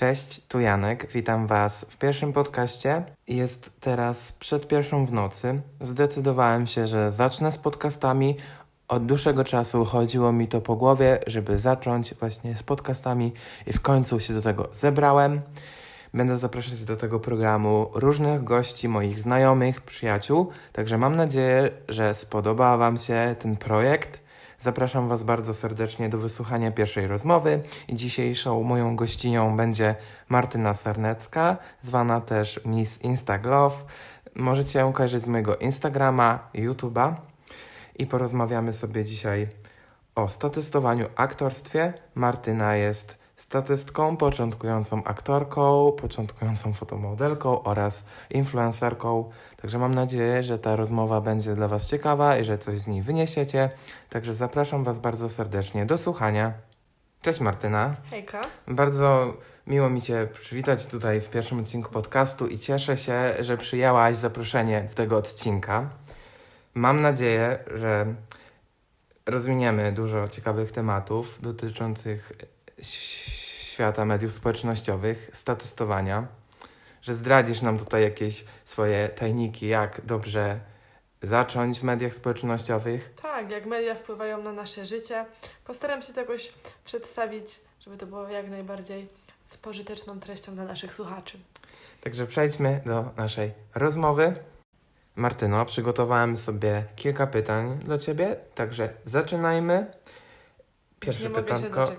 Cześć, tu Janek. Witam Was w pierwszym podcaście. Jest teraz przed pierwszą w nocy. Zdecydowałem się, że zacznę z podcastami. Od dłuższego czasu chodziło mi to po głowie, żeby zacząć właśnie z podcastami i w końcu się do tego zebrałem. Będę zapraszać do tego programu różnych gości, moich znajomych, przyjaciół. Także mam nadzieję, że spodoba Wam się ten projekt. Zapraszam Was bardzo serdecznie do wysłuchania pierwszej rozmowy. Dzisiejszą moją gościnią będzie Martyna Sarnecka, zwana też Miss Instaglove. Możecie ją kojarzyć z mojego Instagrama, YouTube'a. I porozmawiamy sobie dzisiaj o statystowaniu aktorstwie. Martyna jest statystką, początkującą aktorką, początkującą fotomodelką oraz influencerką. Także mam nadzieję, że ta rozmowa będzie dla Was ciekawa i że coś z niej wyniesiecie. Także zapraszam Was bardzo serdecznie do słuchania. Cześć Martyna. Hejka. Bardzo miło mi Cię przywitać tutaj w pierwszym odcinku podcastu i cieszę się, że przyjęłaś zaproszenie do tego odcinka. Mam nadzieję, że rozwiniemy dużo ciekawych tematów dotyczących świata mediów społecznościowych, statystowania, że zdradzisz nam tutaj jakieś swoje tajniki, jak dobrze zacząć w mediach społecznościowych. Tak, jak media wpływają na nasze życie. Postaram się to jakoś przedstawić, żeby to było jak najbardziej z pożyteczną treścią dla naszych słuchaczy. Także przejdźmy do naszej rozmowy. Martyno, przygotowałem sobie kilka pytań dla Ciebie, także zaczynajmy. Pierwsze Nie mogę się pytanko.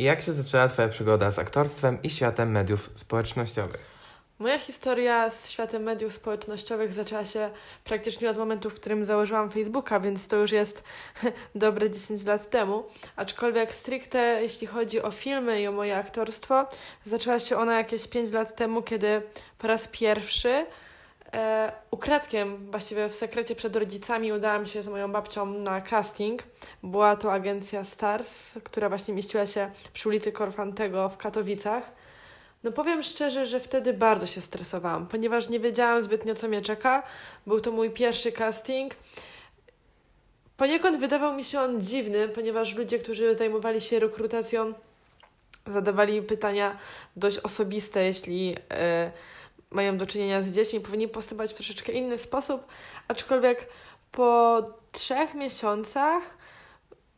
Doczekać. Jak się zaczęła Twoja przygoda z aktorstwem i światem mediów społecznościowych? Moja historia z światem mediów społecznościowych zaczęła się praktycznie od momentu, w którym założyłam Facebooka, więc to już jest dobre 10 lat temu. Aczkolwiek stricte, jeśli chodzi o filmy i o moje aktorstwo, zaczęła się ona jakieś 5 lat temu, kiedy po raz pierwszy e, ukradkiem, właściwie w sekrecie przed rodzicami, udałam się z moją babcią na casting. Była to agencja Stars, która właśnie mieściła się przy ulicy Korfantego w Katowicach. No powiem szczerze, że wtedy bardzo się stresowałam, ponieważ nie wiedziałam zbytnio, co mnie czeka. Był to mój pierwszy casting. Poniekąd wydawał mi się on dziwny, ponieważ ludzie, którzy zajmowali się rekrutacją, zadawali pytania dość osobiste, jeśli e, mają do czynienia z dziećmi, powinni postępować w troszeczkę inny sposób, aczkolwiek po trzech miesiącach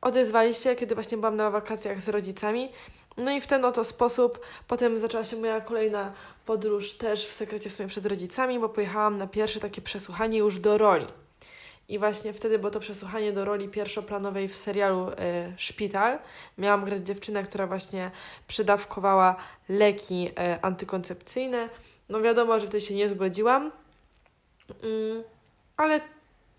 odezwali się, kiedy właśnie byłam na wakacjach z rodzicami. No i w ten oto sposób potem zaczęła się moja kolejna podróż też w sekrecie w sumie przed rodzicami, bo pojechałam na pierwsze takie przesłuchanie już do roli. I właśnie wtedy było to przesłuchanie do roli pierwszoplanowej w serialu y, Szpital. Miałam grać dziewczynę, która właśnie przydawkowała leki y, antykoncepcyjne. No wiadomo, że wtedy się nie zgodziłam, mm, ale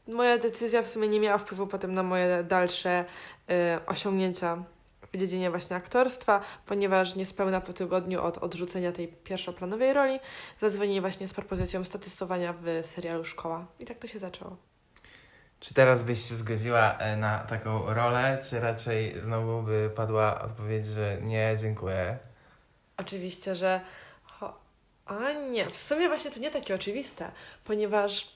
moja decyzja w sumie nie miała wpływu potem na moje dalsze y, osiągnięcia w dziedzinie właśnie aktorstwa, ponieważ niespełna po tygodniu od odrzucenia tej pierwszoplanowej roli zadzwonili właśnie z propozycją statystowania w serialu Szkoła. I tak to się zaczęło. Czy teraz byś się zgodziła e, na taką rolę, czy raczej znowu by padła odpowiedź, że nie, dziękuję? Oczywiście, że. A nie, w sumie właśnie to nie takie oczywiste, ponieważ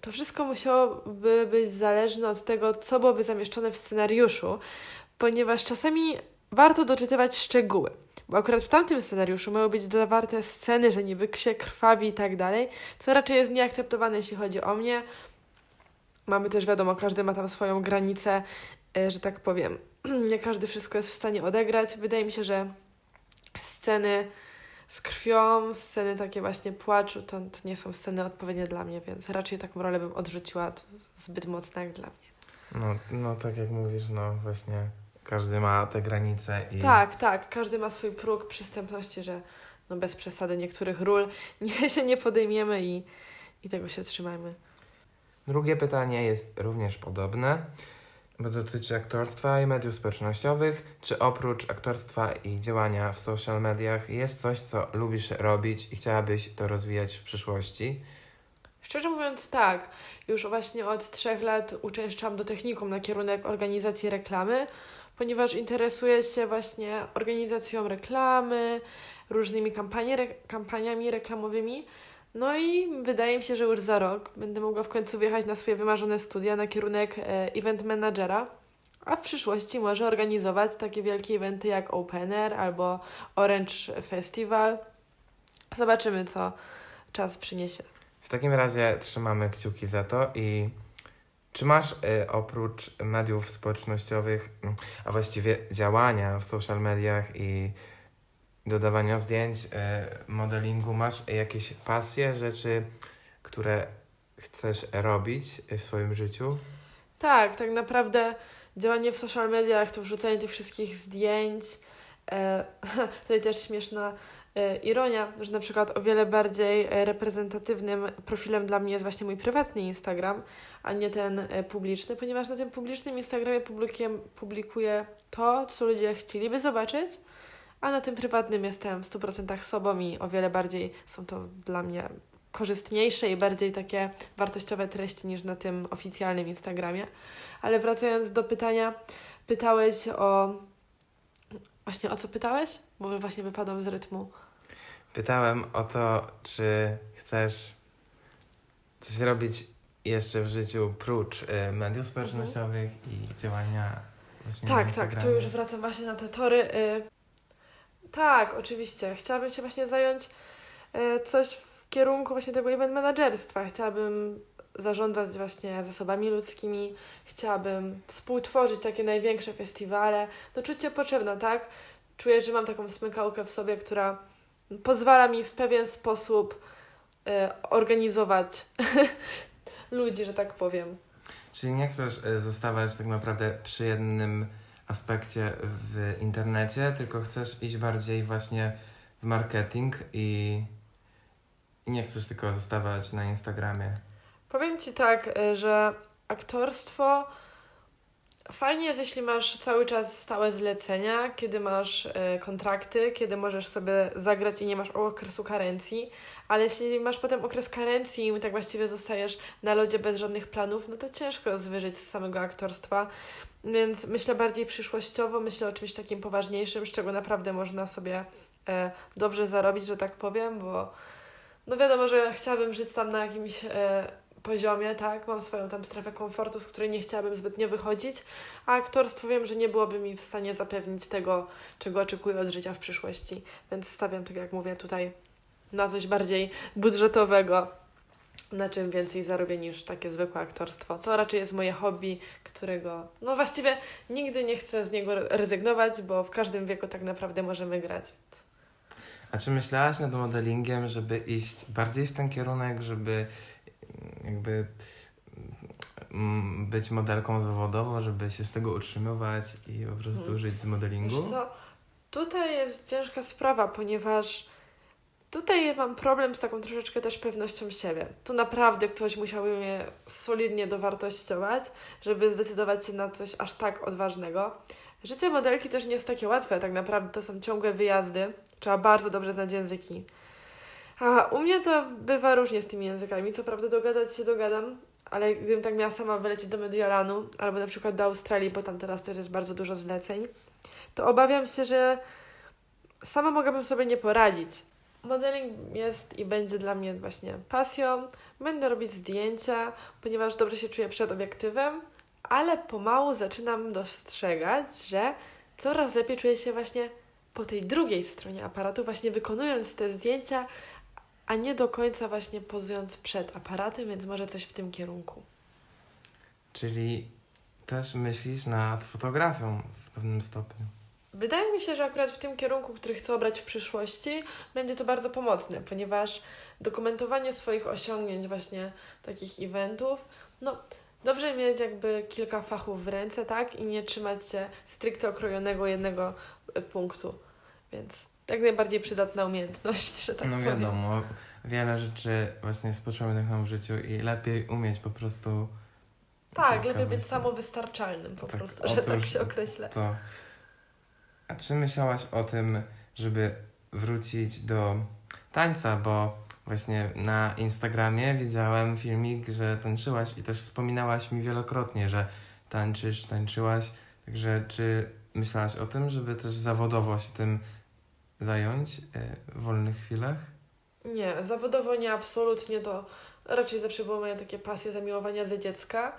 to wszystko musiałoby być zależne od tego, co byłoby zamieszczone w scenariuszu, ponieważ czasami warto doczytywać szczegóły. Bo akurat w tamtym scenariuszu miały być zawarte sceny, że niby się krwawi i tak dalej, co raczej jest nieakceptowane, jeśli chodzi o mnie. Mamy też wiadomo, każdy ma tam swoją granicę, e, że tak powiem. Nie każdy wszystko jest w stanie odegrać. Wydaje mi się, że sceny z krwią, sceny takie właśnie płaczu, to, to nie są sceny odpowiednie dla mnie, więc raczej taką rolę bym odrzuciła zbyt mocna jak dla mnie. No, no tak jak mówisz, no właśnie każdy ma te granice i... Tak, tak. Każdy ma swój próg przystępności, że no bez przesady niektórych ról nie, się nie podejmiemy i, i tego się trzymajmy. Drugie pytanie jest również podobne, dotyczy aktorstwa i mediów społecznościowych. Czy oprócz aktorstwa i działania w social mediach jest coś, co lubisz robić i chciałabyś to rozwijać w przyszłości? Szczerze mówiąc, tak. Już właśnie od trzech lat uczęszczam do technikum na kierunek organizacji reklamy, ponieważ interesuję się właśnie organizacją reklamy, różnymi kampanie, re, kampaniami reklamowymi. No i wydaje mi się, że już za rok będę mogła w końcu wyjechać na swoje wymarzone studia na kierunek e, event managera. a w przyszłości może organizować takie wielkie eventy jak Open Air albo Orange Festival. Zobaczymy, co czas przyniesie. W takim razie trzymamy kciuki za to i czy masz y, oprócz mediów społecznościowych, mm, a właściwie działania w social mediach i dodawania zdjęć, y, modelingu, masz jakieś pasje, rzeczy, które chcesz robić w swoim życiu? Tak, tak naprawdę działanie w social mediach to wrzucanie tych wszystkich zdjęć. E, tutaj też śmieszna e, ironia, że na przykład o wiele bardziej e, reprezentatywnym profilem dla mnie jest właśnie mój prywatny Instagram, a nie ten e, publiczny, ponieważ na tym publicznym Instagramie publikuję to, co ludzie chcieliby zobaczyć, a na tym prywatnym jestem w 100% sobą i o wiele bardziej są to dla mnie korzystniejsze i bardziej takie wartościowe treści niż na tym oficjalnym Instagramie. Ale wracając do pytania, pytałeś o. Właśnie o co pytałeś? Bo właśnie wypadłam z rytmu. Pytałem o to, czy chcesz coś robić jeszcze w życiu prócz y, mediów społecznościowych i działania właśnie Tak, tak, tu już wracam właśnie na te tory. Y... Tak, oczywiście. Chciałabym się właśnie zająć y, coś w kierunku właśnie tego event managerstwa. Chciałabym zarządzać właśnie zasobami ludzkimi, chciałabym współtworzyć takie największe festiwale. No czucie potrzebne, tak? Czuję, że mam taką smykałkę w sobie, która pozwala mi w pewien sposób y, organizować ludzi, że tak powiem. Czyli nie chcesz y, zostawać tak naprawdę przy jednym aspekcie w internecie, tylko chcesz iść bardziej właśnie w marketing i, nie chcesz tylko zostawać na Instagramie. Powiem Ci tak, y, że aktorstwo fajnie jest, jeśli masz cały czas stałe zlecenia, kiedy masz y, kontrakty, kiedy możesz sobie zagrać i nie masz okresu karencji, ale jeśli masz potem okres karencji i tak właściwie zostajesz na lodzie bez żadnych planów, no to ciężko zwyżyć z samego aktorstwa. Więc myślę bardziej przyszłościowo, myślę o czymś takim poważniejszym, z czego naprawdę można sobie e, dobrze zarobić, że tak powiem, bo no wiadomo, że chciałabym żyć tam na jakimś e, poziomie, tak? Mam swoją tam strefę komfortu, z której nie chciałabym zbytnio wychodzić, a aktorstwo wiem, że nie byłoby mi w stanie zapewnić tego, czego oczekuję od życia w przyszłości. Więc stawiam, tak jak mówię, tutaj na coś bardziej budżetowego, na czym więcej zarobię niż takie zwykłe aktorstwo. To raczej jest moje hobby, którego, no właściwie nigdy nie chcę z niego rezygnować, bo w każdym wieku tak naprawdę możemy grać. A czy myślałaś nad modelingiem, żeby iść bardziej w ten kierunek, żeby jakby mm, być modelką zawodową, żeby się z tego utrzymywać i po prostu Mhm. żyć z modelingu? Wiesz co, tutaj jest ciężka sprawa, ponieważ tutaj mam problem z taką troszeczkę też pewnością siebie. Tu naprawdę ktoś musiałby mnie solidnie dowartościować, żeby zdecydować się na coś aż tak odważnego. Życie modelki też nie jest takie łatwe, tak naprawdę to są ciągłe wyjazdy, trzeba bardzo dobrze znać języki. A u mnie to bywa różnie z tymi językami, co prawda dogadać się dogadam, ale gdybym tak miała sama wylecieć do Mediolanu albo na przykład do Australii, bo tam teraz też jest bardzo dużo zleceń, to obawiam się, że sama mogłabym sobie nie poradzić. Modeling jest i będzie dla mnie właśnie pasją. Będę robić zdjęcia, ponieważ dobrze się czuję przed obiektywem, ale pomału zaczynam dostrzegać, że coraz lepiej czuję się właśnie po tej drugiej stronie aparatu, właśnie wykonując te zdjęcia, a nie do końca właśnie pozując przed aparatem, więc może coś w tym kierunku. Czyli też myślisz nad fotografią w pewnym stopniu. Wydaje mi się, że akurat w tym kierunku, który chcę obrać w przyszłości, będzie to bardzo pomocne, ponieważ dokumentowanie swoich osiągnięć, właśnie takich eventów, no dobrze mieć jakby kilka fachów w ręce, tak? I nie trzymać się stricte okrojonego jednego e, punktu. Więc jak najbardziej przydatna umiejętność, że tak no powiem. wiadomo, wiele rzeczy właśnie z początku nam w życiu i lepiej umieć po prostu Tak, lepiej być samowystarczalnym po Tak, prostu, że tak się określę. To. A czy myślałaś o tym, żeby wrócić do tańca? Bo właśnie na Instagramie widziałem filmik, że tańczyłaś i też wspominałaś mi wielokrotnie, że tańczysz, tańczyłaś. Także czy myślałaś o tym, żeby też zawodowo się tym zająć e, w wolnych chwilach? Nie, zawodowo nie, absolutnie to raczej zawsze było moje takie pasje, zamiłowania ze dziecka.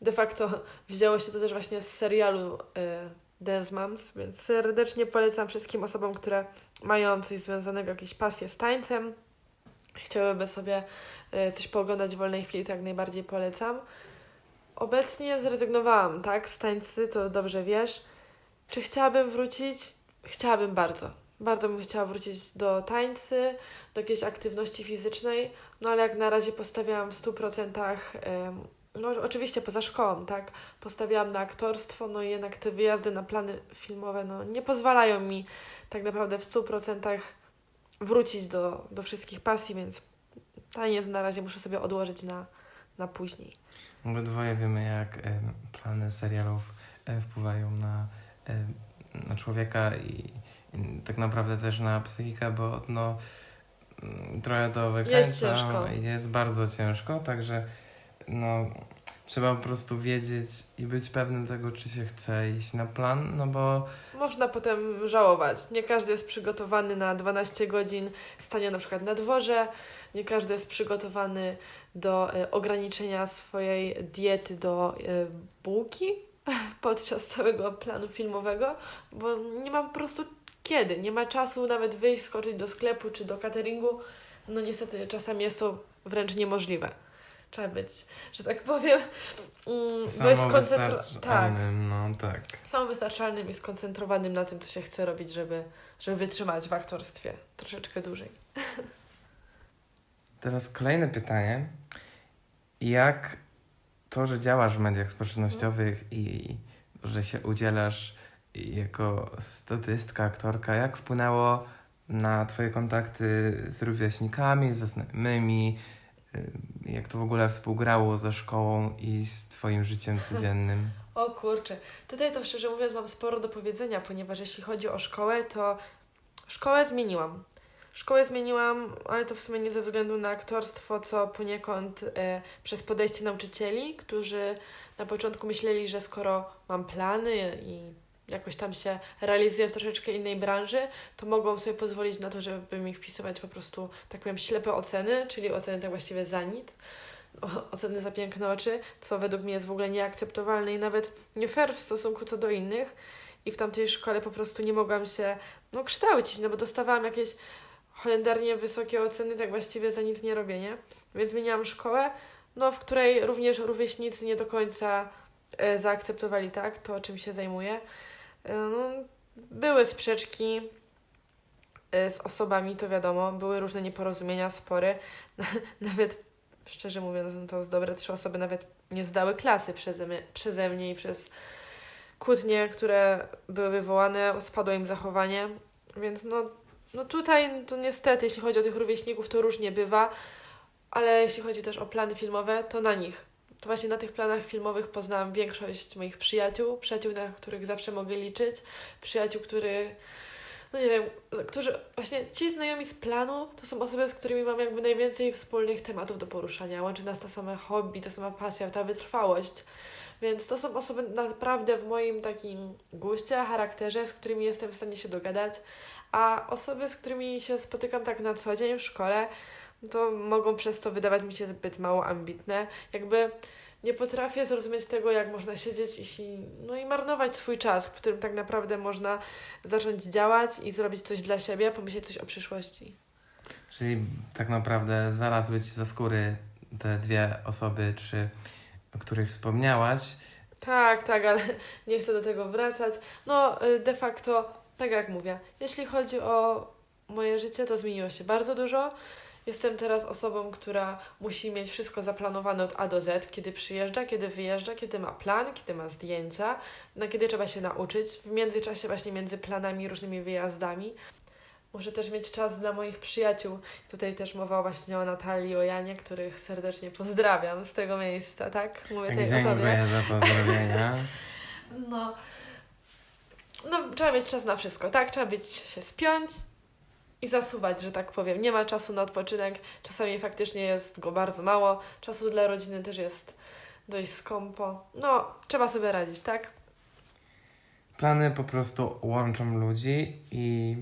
de facto wzięło się to też właśnie z serialu y, Dance Moms, więc serdecznie polecam wszystkim osobom, które mają coś związanego, jakieś pasje z tańcem, chciałyby sobie y, coś pooglądać w wolnej chwili, to jak najbardziej polecam. Obecnie zrezygnowałam, tak, z tańcy, to dobrze wiesz. Czy chciałabym wrócić? Chciałabym bardzo. Bardzo bym chciała wrócić do tańcy, do jakiejś aktywności fizycznej, no ale jak na razie postawiałam w 100%, em, no oczywiście poza szkołą, tak, postawiałam na aktorstwo, no i jednak te wyjazdy na plany filmowe, no nie pozwalają mi tak naprawdę w 100% wrócić do, do wszystkich pasji, więc taniec na razie muszę sobie odłożyć na, na później. Obydwoje wiemy, jak plany serialów e, wpływają na, na człowieka i tak naprawdę też na psychikę, bo no, mm, trochę to wykańcza Jest ciężko. jest bardzo ciężko, także no, trzeba po prostu wiedzieć i być pewnym tego, czy się chce iść na plan, no bo Można potem żałować. Nie każdy jest przygotowany na 12 godzin stania na przykład na dworze, nie każdy jest przygotowany do e, ograniczenia swojej diety do e, bułki podczas całego planu filmowego, bo nie ma po prostu kiedy. Nie ma czasu nawet wyjść, skoczyć do sklepu czy do cateringu. No niestety czasami jest to wręcz niemożliwe. Trzeba być, że tak powiem, mm, skoncentrowanym. Tak, samowystarczalnym, no tak. samowystarczalnym i skoncentrowanym na tym, co się chce robić, żeby, żeby wytrzymać w aktorstwie troszeczkę dłużej. Teraz kolejne pytanie. Jak to, że działasz w mediach społecznościowych i że się udzielasz jako statystka, aktorka, jak wpłynęło na Twoje kontakty z rówieśnikami, ze znajomymi? Y, Jak to w ogóle współgrało ze szkołą i z Twoim życiem codziennym? O kurczę, tutaj to szczerze mówiąc mam sporo do powiedzenia, ponieważ jeśli chodzi o szkołę, to szkołę zmieniłam. Szkołę zmieniłam, ale to w sumie nie ze względu na aktorstwo, co poniekąd e, przez podejście nauczycieli, którzy na początku myśleli, że skoro mam plany i jakoś tam się realizuję w troszeczkę innej branży, to mogą sobie pozwolić na to, żeby mi wpisywać po prostu, tak powiem, ślepe oceny, czyli oceny tak właściwie za nic, oceny za piękne oczy, co według mnie jest w ogóle nieakceptowalne i nawet nie fair w stosunku co do innych. I w tamtej szkole po prostu nie mogłam się no, kształcić, no bo dostawałam jakieś holendarnie wysokie oceny, tak właściwie za nic nie robienie. Więc zmieniłam szkołę, no, w której również rówieśnicy nie do końca e, zaakceptowali tak, to czym się zajmuję. E, no, były sprzeczki e, z osobami, to wiadomo, były różne nieporozumienia, spory. Nawet, szczerze mówiąc, no to z dobre trzy osoby nawet nie zdały klasy przeze mnie, przeze mnie i przez kłótnie, które były wywołane, spadło im zachowanie. Więc no, no tutaj to niestety, jeśli chodzi o tych rówieśników, to różnie bywa, ale jeśli chodzi też o plany filmowe, to na nich. To właśnie na tych planach filmowych poznałam większość moich przyjaciół, przyjaciół, na których zawsze mogę liczyć, przyjaciół, których, no nie wiem, którzy, właśnie ci znajomi z planu, to są osoby, z którymi mam jakby najwięcej wspólnych tematów do poruszania. Łączy nas ta sama hobby, ta sama pasja, ta wytrwałość. Więc to są osoby naprawdę w moim takim guście, charakterze, z którymi jestem w stanie się dogadać. A osoby, z którymi się spotykam tak na co dzień w szkole, to mogą przez to wydawać mi się zbyt mało ambitne. Jakby nie potrafię zrozumieć tego, jak można siedzieć i, no i marnować swój czas, w którym tak naprawdę można zacząć działać i zrobić coś dla siebie, pomyśleć coś o przyszłości. Czyli tak naprawdę znalazły Ci za skóry te dwie osoby, czy, o których wspomniałaś. Tak, tak, ale nie chcę do tego wracać. No, y, de facto, tak jak mówię, jeśli chodzi o moje życie, to zmieniło się bardzo dużo. Jestem teraz osobą, która musi mieć wszystko zaplanowane od A do Z, kiedy przyjeżdża, kiedy wyjeżdża, kiedy ma plan, kiedy ma zdjęcia, na kiedy trzeba się nauczyć. W międzyczasie, właśnie między planami, różnymi wyjazdami. Muszę też mieć czas dla moich przyjaciół. Tutaj też mowa właśnie o Natalii, o Janie, których serdecznie pozdrawiam z tego miejsca, tak? Mówię tobie. Dziękuję za pozdrowienia. No. No, trzeba mieć czas na wszystko, tak? Trzeba być się spiąć i zasuwać, że tak powiem. Nie ma czasu na odpoczynek. Czasami faktycznie jest go bardzo mało. Czasu dla rodziny też jest dość skąpo. No, trzeba sobie radzić, tak? Plany po prostu łączą ludzi i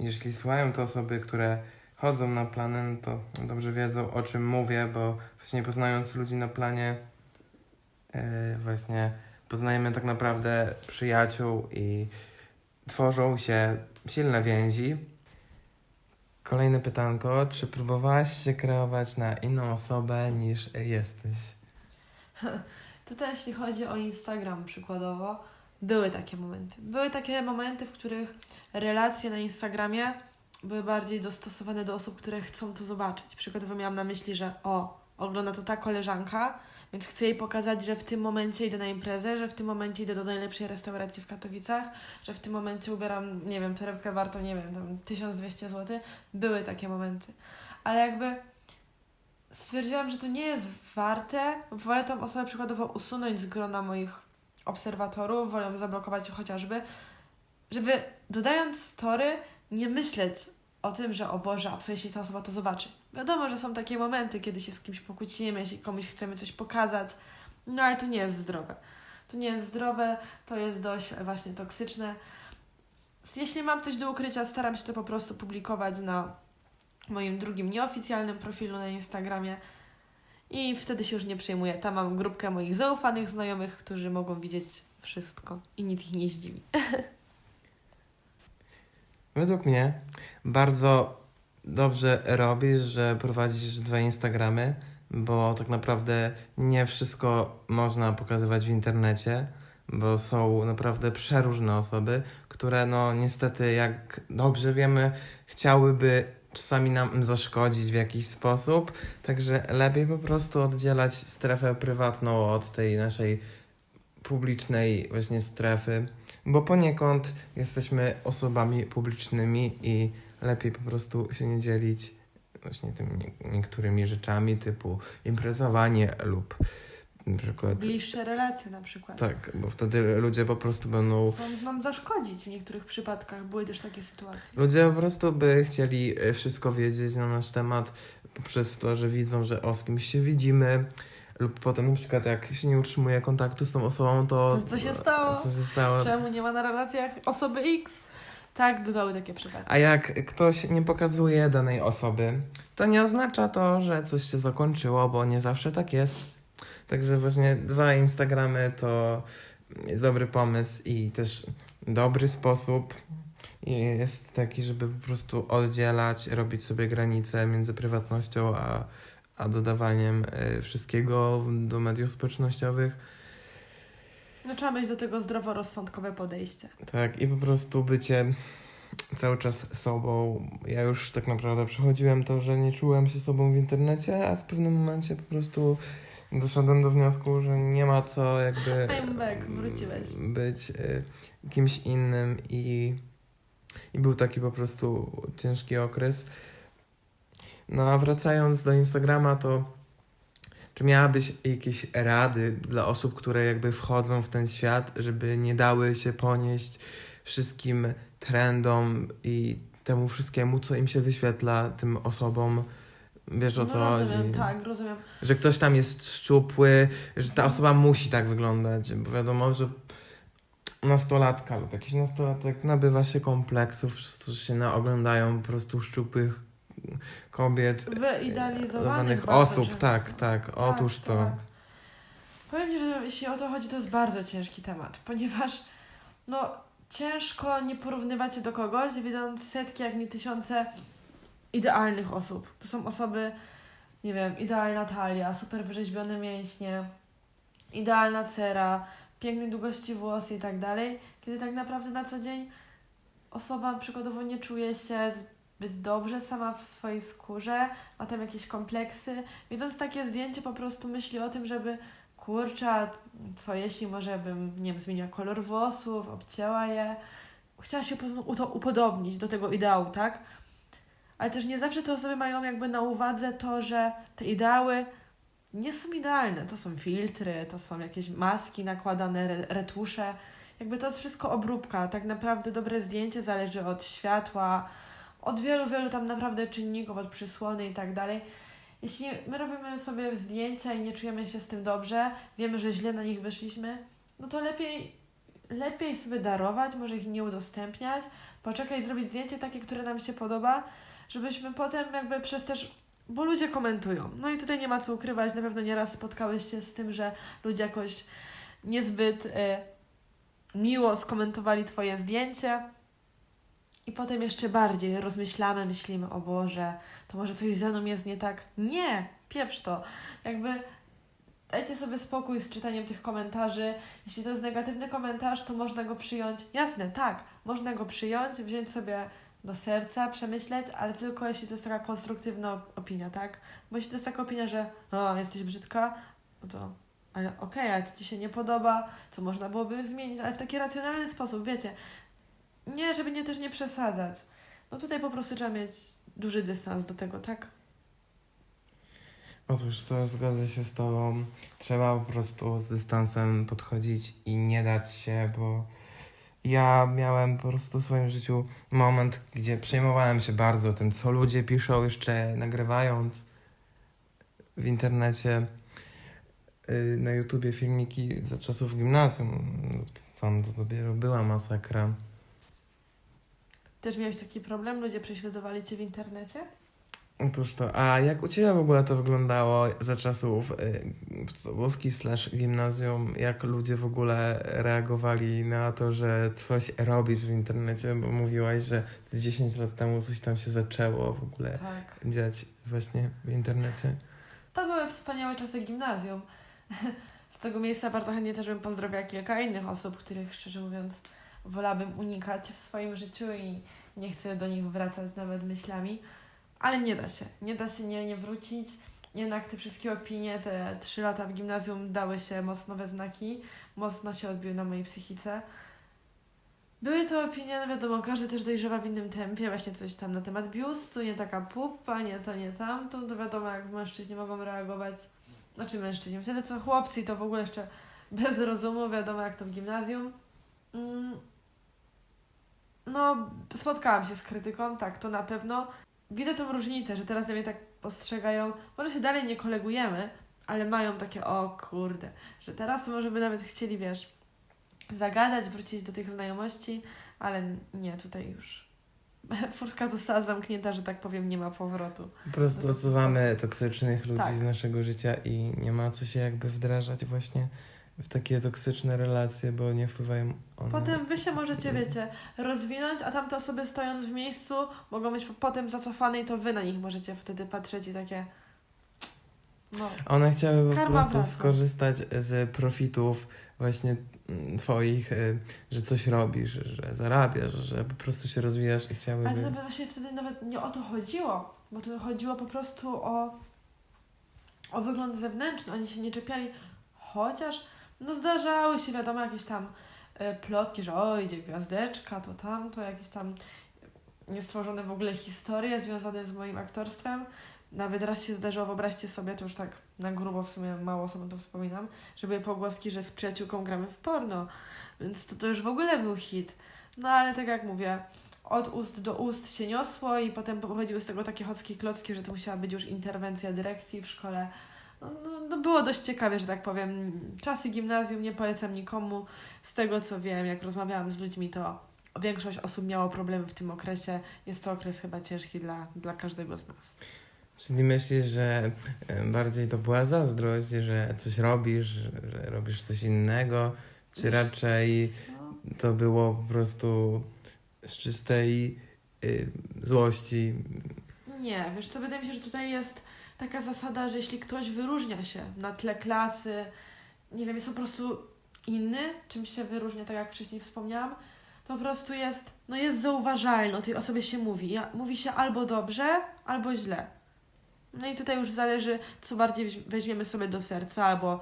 jeśli słuchają to osoby, które chodzą na plany, no to dobrze wiedzą o czym mówię, bo właśnie poznając ludzi na planie e, właśnie poznajemy tak naprawdę przyjaciół i tworzą się silne więzi. Kolejne pytanko, czy próbowałaś się kreować na inną osobę niż jesteś? Też jeśli chodzi o Instagram przykładowo, były takie momenty. Były takie momenty, w których relacje na Instagramie były bardziej dostosowane do osób, które chcą to zobaczyć. Przykładowo miałam na myśli, że o, ogląda to ta koleżanka, więc chcę jej pokazać, że w tym momencie idę na imprezę, że w tym momencie idę do najlepszej restauracji w Katowicach, że w tym momencie ubieram, nie wiem, torebkę wartą, nie wiem, tam 1200 zł. Były takie momenty. Ale jakby stwierdziłam, że to nie jest warte. Wolę tą osobę przykładowo usunąć z grona moich obserwatorów, wolę zablokować chociażby, żeby dodając story, nie myśleć o tym, że o Boże, a co jeśli ta osoba to zobaczy. Wiadomo, że są takie momenty, kiedy się z kimś pokłócimy, jeśli komuś chcemy coś pokazać, no ale to nie jest zdrowe. To nie jest zdrowe, to jest dość właśnie toksyczne. Jeśli mam coś do ukrycia, staram się to po prostu publikować na moim drugim nieoficjalnym profilu na Instagramie i wtedy się już nie przejmuję. Tam mam grupkę moich zaufanych znajomych, którzy mogą widzieć wszystko i nic ich nie zdziwi. Według mnie bardzo dobrze robisz, że prowadzisz dwa Instagramy, bo tak naprawdę nie wszystko można pokazywać w internecie, bo są naprawdę przeróżne osoby, które no niestety, jak dobrze wiemy, chciałyby czasami nam zaszkodzić w jakiś sposób, także lepiej po prostu oddzielać strefę prywatną od tej naszej publicznej właśnie strefy, bo poniekąd jesteśmy osobami publicznymi i lepiej po prostu się nie dzielić właśnie tymi nie- niektórymi rzeczami typu imprezowanie lub na przykład Bliższe relacje na przykład. tak, bo wtedy ludzie po prostu będą Są nam zaszkodzić w niektórych przypadkach. Były też takie sytuacje. Ludzie po prostu by chcieli e, wszystko wiedzieć na nasz temat poprzez to, że widzą, że o z kimś się widzimy, lub potem na przykład jak się nie utrzymuje kontaktu z tą osobą, to... Co- co się stało? Co się stało? Czemu nie ma na relacjach osoby X? Tak, bywały takie przypadki. A jak ktoś nie pokazuje danej osoby, to nie oznacza to, że coś się zakończyło, bo nie zawsze tak jest. Także właśnie dwa Instagramy to jest dobry pomysł i też dobry sposób jest taki, żeby po prostu oddzielać, robić sobie granice między prywatnością a, a dodawaniem y, wszystkiego do mediów społecznościowych. No trzeba mieć do tego zdroworozsądkowe podejście. Tak, i po prostu bycie cały czas sobą. Ja już tak naprawdę przechodziłem to, że nie czułem się sobą w internecie, a w pewnym momencie po prostu doszedłem do wniosku, że nie ma co jakby I'm back, wróciłeś. być y, kimś innym i, i był taki po prostu ciężki okres. No a wracając do Instagrama, to czy miałabyś jakieś rady dla osób, które jakby wchodzą w ten świat, żeby nie dały się ponieść wszystkim trendom i temu wszystkiemu, co im się wyświetla, tym osobom? Wiesz o co no, rozumiem, chodzi? tak, rozumiem. Że ktoś tam jest szczupły, że ta osoba musi tak wyglądać, bo wiadomo, że nastolatka lub jakiś nastolatek nabywa się kompleksów przez to, że się naoglądają po prostu szczupłych kobiet, Wyidealizowanych osób, często. tak, tak, otóż to. tak. Powiem Ci, że jeśli o to chodzi, to jest bardzo ciężki temat, ponieważ no ciężko nie porównywać się do kogoś, widząc setki, jak nie tysiące idealnych osób. To są osoby, nie wiem, idealna talia, super wyrzeźbione mięśnie, idealna cera, pięknej długości włosy i tak dalej, kiedy tak naprawdę na co dzień osoba przykładowo nie czuje się zbyt dobrze sama w swojej skórze, ma tam jakieś kompleksy. Widząc takie zdjęcie, po prostu myśli o tym, żeby kurczę, co jeśli może bym, nie wiem, zmieniła kolor włosów, obcięła je. Chciała się po prostu upodobnić do tego ideału, tak? Ale też nie zawsze te osoby mają jakby na uwadze to, że te ideały nie są idealne. To są filtry, to są jakieś maski nakładane, re- retusze. Jakby to jest wszystko obróbka. Tak naprawdę dobre zdjęcie zależy od światła, od wielu, wielu tam naprawdę czynników, od przysłony i tak dalej. Jeśli my robimy sobie zdjęcia i nie czujemy się z tym dobrze, wiemy, że źle na nich wyszliśmy, no to lepiej, lepiej sobie darować, może ich nie udostępniać, poczekaj, zrobić zdjęcie takie, które nam się podoba, żebyśmy potem jakby przez też bo ludzie komentują. No i tutaj nie ma co ukrywać, na pewno nieraz spotkałeś się z tym, że ludzie jakoś niezbyt y, miło skomentowali Twoje zdjęcie. I potem jeszcze bardziej rozmyślamy, myślimy, o Boże, to może coś ze mną jest nie tak. Nie, pieprz to. Jakby dajcie sobie spokój z czytaniem tych komentarzy. Jeśli to jest negatywny komentarz, to można go przyjąć. Jasne, tak, można go przyjąć, wziąć sobie do serca, przemyśleć, ale tylko jeśli to jest taka konstruktywna opinia, tak? Bo jeśli to jest taka opinia, że o, jesteś brzydka, no to ale okej, ale to Ci się nie podoba, co można byłoby zmienić, ale w taki racjonalny sposób, wiecie. Nie, żeby nie też nie przesadzać. No tutaj po prostu trzeba mieć duży dystans do tego, tak? Otóż to zgodzę się z Tobą. Trzeba po prostu z dystansem podchodzić i nie dać się, bo ja miałem po prostu w swoim życiu moment, gdzie przejmowałem się bardzo tym, co ludzie piszą, jeszcze nagrywając w internecie, yy, na YouTubie filmiki za czasów gimnazjum. Tam to dopiero była masakra. Też miałeś taki problem? Ludzie prześladowali Cię w internecie? Otóż to, a jak u Ciebie w ogóle to wyglądało za czasów y, podstawówki slash gimnazjum? Jak ludzie w ogóle reagowali na to, że coś robisz w internecie? Bo mówiłaś, że 10 lat temu coś tam się zaczęło w ogóle Tak. dziać właśnie w internecie. To były wspaniałe czasy gimnazjum. Z tego miejsca bardzo chętnie też bym pozdrowiła kilka innych osób, których szczerze mówiąc wolałabym unikać w swoim życiu i nie chcę do nich wracać nawet myślami. Ale nie da się. Nie da się nie, nie wrócić. Jednak te wszystkie opinie, te trzy lata w gimnazjum dały się mocno we znaki. Mocno się odbiły na mojej psychice. Były to opinie, no wiadomo, każdy też dojrzewa w innym tempie, właśnie coś tam na temat biustu, nie taka pupa, nie to, nie tamto, to wiadomo, jak mężczyźni mogą reagować, znaczy mężczyźni, wtedy to chłopcy to w ogóle jeszcze bez rozumu, wiadomo jak to w gimnazjum. Mm. No, spotkałam się z krytyką, tak, to na pewno. Widzę tą różnicę, że teraz na mnie tak postrzegają, może się dalej nie kolegujemy, ale mają takie, o kurde, że teraz to może by nawet chcieli, wiesz, zagadać, wrócić do tych znajomości, ale nie, tutaj już furtka została zamknięta, że tak powiem, nie ma powrotu. Po prostu odsuwamy toksycznych ludzi Tak. z naszego życia i nie ma co się jakby wdrażać właśnie w takie toksyczne relacje, bo nie wpływają one. Potem wy się możecie, wiecie, rozwinąć, a tamte osoby stojąc w miejscu mogą być po- potem zacofane i to wy na nich możecie wtedy patrzeć i takie... No, One chciały po Karma prostu wraca. skorzystać z profitów właśnie mm, twoich, y, że coś robisz, że zarabiasz, że po prostu się rozwijasz i chciałyby... ale to właśnie wtedy nawet nie o to chodziło, bo to chodziło po prostu o, o wygląd zewnętrzny. Oni się nie czepiali, chociaż no zdarzały się, wiadomo, jakieś tam e, plotki, że o, idzie gwiazdeczka, to tamto, jakieś tam niestworzone w ogóle historie związane z moim aktorstwem. Nawet raz się zdarzyło, wyobraźcie sobie, to już tak na grubo w sumie mało osobom to wspominam, że były pogłoski, że z przyjaciółką gramy w porno, więc to, to już w ogóle był hit. No ale tak jak mówię, od ust do ust się niosło i potem pochodziły z tego takie chocki klocki, że to musiała być już interwencja dyrekcji w szkole. No, no, no było dość ciekawie, że tak powiem. Czasy gimnazjum nie polecam nikomu. Z tego co wiem, jak rozmawiałam z ludźmi, to większość osób miało problemy w tym okresie. Jest to okres chyba ciężki dla, dla każdego z nas. Czyli myślisz, że bardziej to była zazdrość, że coś robisz, że robisz coś innego, czy Wiesz- raczej to było po prostu z czystej y, złości? nie, wiesz, to wydaje mi się, że tutaj jest taka zasada, że jeśli ktoś wyróżnia się na tle klasy, nie wiem, jest po prostu inny, czymś się wyróżnia, tak jak wcześniej wspomniałam, to po prostu jest, no jest zauważalny, o tej osobie się mówi. Mówi się albo dobrze, albo źle. No i tutaj już zależy, co bardziej weź- weźmiemy sobie do serca, albo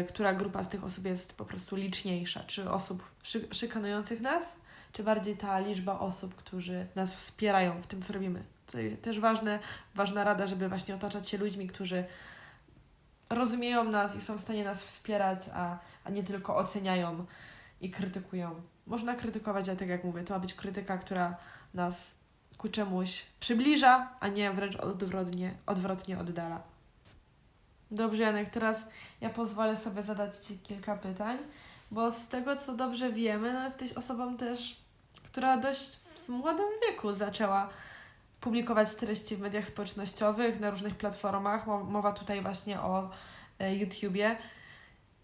y, która grupa z tych osób jest po prostu liczniejsza. Czy osób szy, szykanujących nas, czy bardziej ta liczba osób, którzy nas wspierają w tym, co robimy. Tutaj też ważne, ważna rada, żeby właśnie otaczać się ludźmi, którzy rozumieją nas i są w stanie nas wspierać, a, a nie tylko oceniają i krytykują. Można krytykować, ale tak jak mówię, to ma być krytyka, która nas ku czemuś przybliża, a nie wręcz odwrotnie, odwrotnie oddala. Dobrze, Janek, teraz ja pozwolę sobie zadać Ci kilka pytań, bo z tego, co dobrze wiemy, no jesteś osobą też, która dość w młodym wieku zaczęła publikować treści w mediach społecznościowych, na różnych platformach. Mo- Mowa tutaj właśnie o e, YouTubie.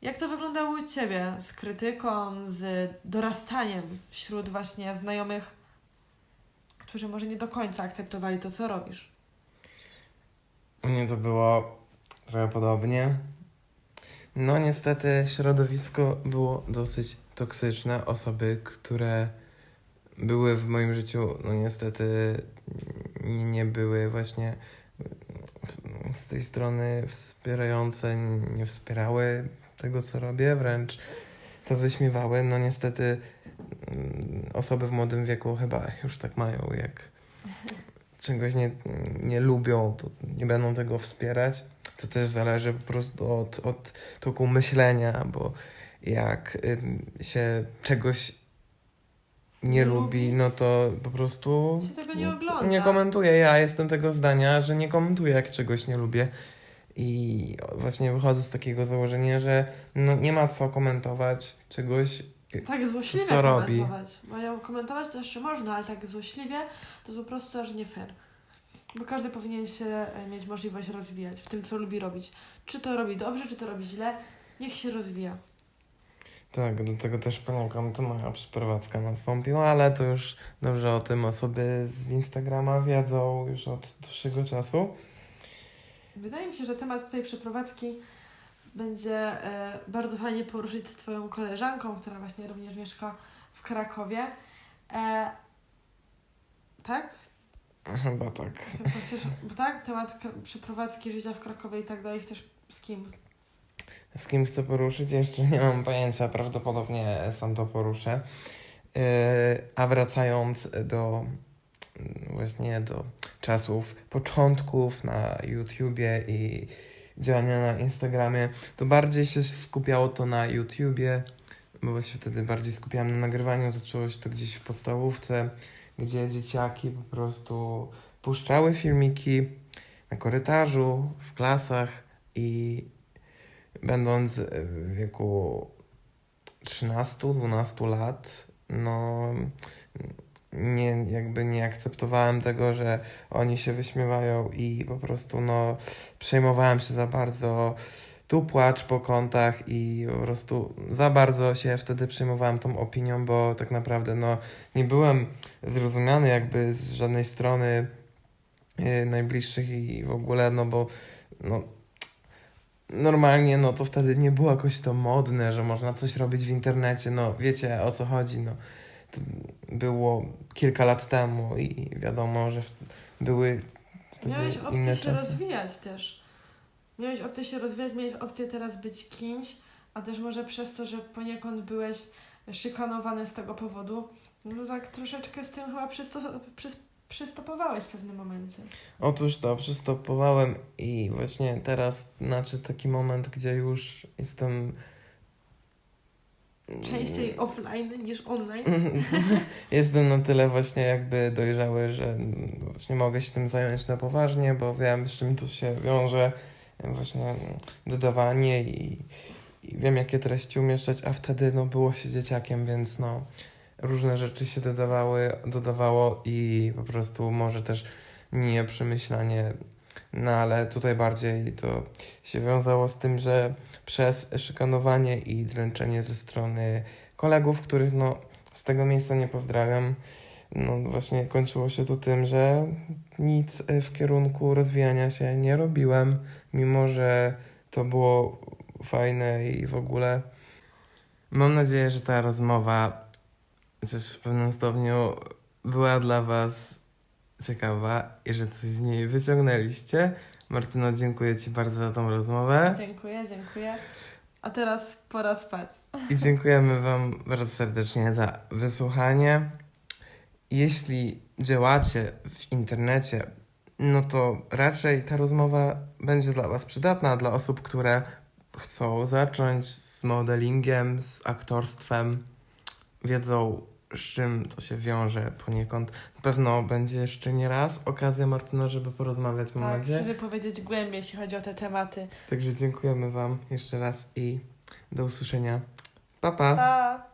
Jak to wyglądało u Ciebie z krytyką, z dorastaniem wśród właśnie znajomych, którzy może nie do końca akceptowali to, co robisz? U mnie to było trochę podobnie. No niestety środowisko było dosyć toksyczne. Osoby, które były w moim życiu, no niestety nie, nie były właśnie z tej strony wspierające, nie wspierały tego, co robię, wręcz to wyśmiewały. No niestety mm, osoby w młodym wieku chyba już tak mają, jak czegoś nie, nie lubią, to nie będą tego wspierać. To też zależy po prostu od, od toku myślenia, bo jak się czegoś nie Nie lubi, no to po prostu Się tego nie ogląda. nie komentuję. Ja jestem tego zdania, że nie komentuję, jak czegoś nie lubię. I właśnie wychodzę z takiego założenia, że no nie ma co komentować czegoś. Tak złośliwie Co robi? komentować. Bo ja komentować to jeszcze można, ale tak złośliwie to jest po prostu aż nie fair. Bo każdy powinien się e, mieć możliwość rozwijać w tym, co lubi robić. Czy to robi dobrze, czy to robi źle, niech się rozwija. Tak, do tego też poniekąd moja przeprowadzka nastąpiła, ale to już dobrze o tym osoby z Instagrama wiedzą już od dłuższego czasu. Wydaje mi się, że temat Twojej przeprowadzki będzie e, bardzo fajnie poruszyć z Twoją koleżanką, która właśnie również mieszka w Krakowie. E, tak? Chyba tak. Chyba Chcesz, bo tak? Temat przeprowadzki życia w Krakowie i tak dalej. Chcesz z kim? Z kim chcę poruszyć? Jeszcze nie mam pojęcia, prawdopodobnie sam to poruszę. Yy, a wracając do właśnie do czasów początków na YouTubie i działania na Instagramie, to bardziej się skupiało to na YouTubie, bo się wtedy bardziej skupiałem na nagrywaniu. Zaczęło się to gdzieś w podstawówce, gdzie dzieciaki po prostu puszczały filmiki na korytarzu, w klasach i będąc w wieku 13-12 lat, no nie, jakby nie akceptowałem tego, że oni się wyśmiewają i po prostu no przejmowałem się za bardzo tu płacz po kątach i po prostu za bardzo się wtedy przejmowałem tą opinią, bo tak naprawdę no nie byłem zrozumiany jakby z żadnej strony yy, najbliższych i w ogóle, no bo no normalnie, no to wtedy nie było jakoś to modne, że można coś robić w internecie, no wiecie o co chodzi, no. To było kilka lat temu i wiadomo, że były Miałeś opcję się czasy. rozwijać też. Miałeś opcję się rozwijać, miałeś opcję teraz być kimś, a też może przez to, że poniekąd byłeś szykanowany z tego powodu, no tak troszeczkę z tym chyba przysto- przys- przystopowałeś w pewnym momencie. Otóż to, przystopowałem i właśnie teraz znaczy taki moment, gdzie już jestem... Częściej offline niż online. Jestem na tyle właśnie jakby dojrzały, że właśnie mogę się tym zająć na poważnie, bo wiem, z czym to się wiąże. Właśnie dodawanie i, i wiem, jakie treści umieszczać, a wtedy no, było się dzieciakiem, więc no, różne rzeczy się dodawały, dodawało i po prostu może też nie przemyślanie, no ale tutaj bardziej to się wiązało z tym, że przez szykanowanie i dręczenie ze strony kolegów, których no z tego miejsca nie pozdrawiam. No właśnie kończyło się to tym, że nic w kierunku rozwijania się nie robiłem, mimo że to było fajne i w ogóle. Mam nadzieję, że ta rozmowa też w pewnym stopniu była dla Was ciekawa i że coś z niej wyciągnęliście. Martyno, dziękuję Ci bardzo za tą rozmowę. Dziękuję, dziękuję. A teraz pora spać. I dziękujemy Wam bardzo serdecznie za wysłuchanie. Jeśli działacie w internecie, no to raczej ta rozmowa będzie dla Was przydatna, dla osób, które chcą zacząć z modelingiem, z aktorstwem, wiedzą, z czym to się wiąże poniekąd. Na pewno będzie jeszcze nie raz okazja, Martyna, żeby porozmawiać, mam Tak, nadzieję. się wypowiedzieć głębiej, jeśli chodzi o te tematy. Także dziękujemy Wam jeszcze raz i do usłyszenia. Pa, pa! Pa!